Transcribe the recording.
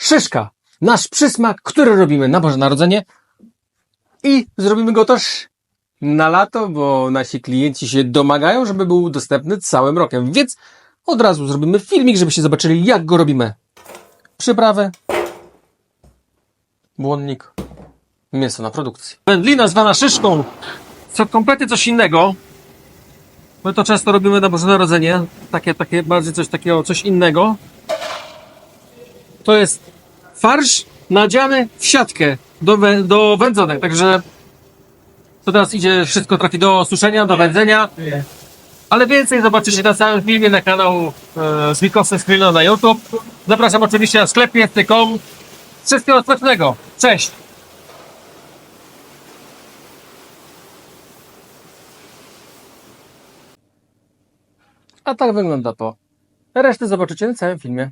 szyszka. Nasz przysmak, który robimy na Boże Narodzenie i zrobimy go też na lato, bo nasi klienci się domagają, żeby był dostępny całym rokiem. Więc od razu zrobimy filmik, żebyście zobaczyli, jak go robimy. Przyprawę, błonnik, mięso na produkcji. Wędlina zwana szyszką, co kompletnie coś innego. My to często robimy na Boże Narodzenie. Takie, takie, bardziej coś takiego, coś innego. To jest farsz nadziany w siatkę do, wę- do wędzonek. Także to teraz idzie, wszystko trafi do suszenia, do wędzenia. Ale więcej zobaczycie na całym filmie na kanał e, z Mikosem na YouTube. Zapraszam oczywiście na sklep. Wszystkiego smacznego. Cześć! A tak wygląda to. Resztę zobaczycie na całym filmie.